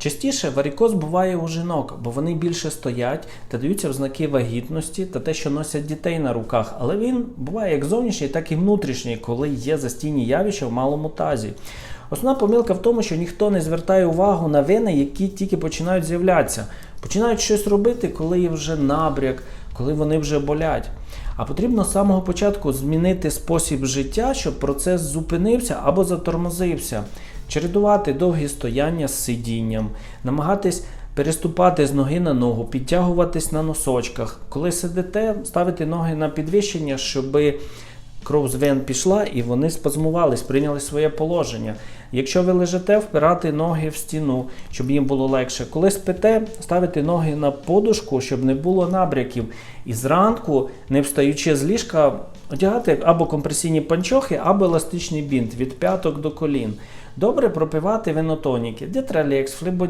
Частіше варікоз буває у жінок, бо вони більше стоять та даються в знаки вагітності та те, що носять дітей на руках. Але він буває як зовнішній, так і внутрішній, коли є застійні явища в малому тазі. Основна помилка в тому, що ніхто не звертає увагу на вени, які тільки починають з'являтися. Починають щось робити, коли є вже набряк, коли вони вже болять. А потрібно з самого початку змінити спосіб життя, щоб процес зупинився або затормозився. Чередувати довгі стояння з сидінням, намагатись переступати з ноги на ногу, підтягуватись на носочках. Коли сидите, ставити ноги на підвищення, щоб кров з вен пішла і вони спазмувались, прийняли своє положення. Якщо ви лежите, впирати ноги в стіну, щоб їм було легше. Коли спите, ставити ноги на подушку, щоб не було набряків. І зранку, не встаючи з ліжка, одягати або компресійні панчохи, або еластичний бінт від п'яток до колін. Добре пропивати венотоніки, Детралекс, флебоді.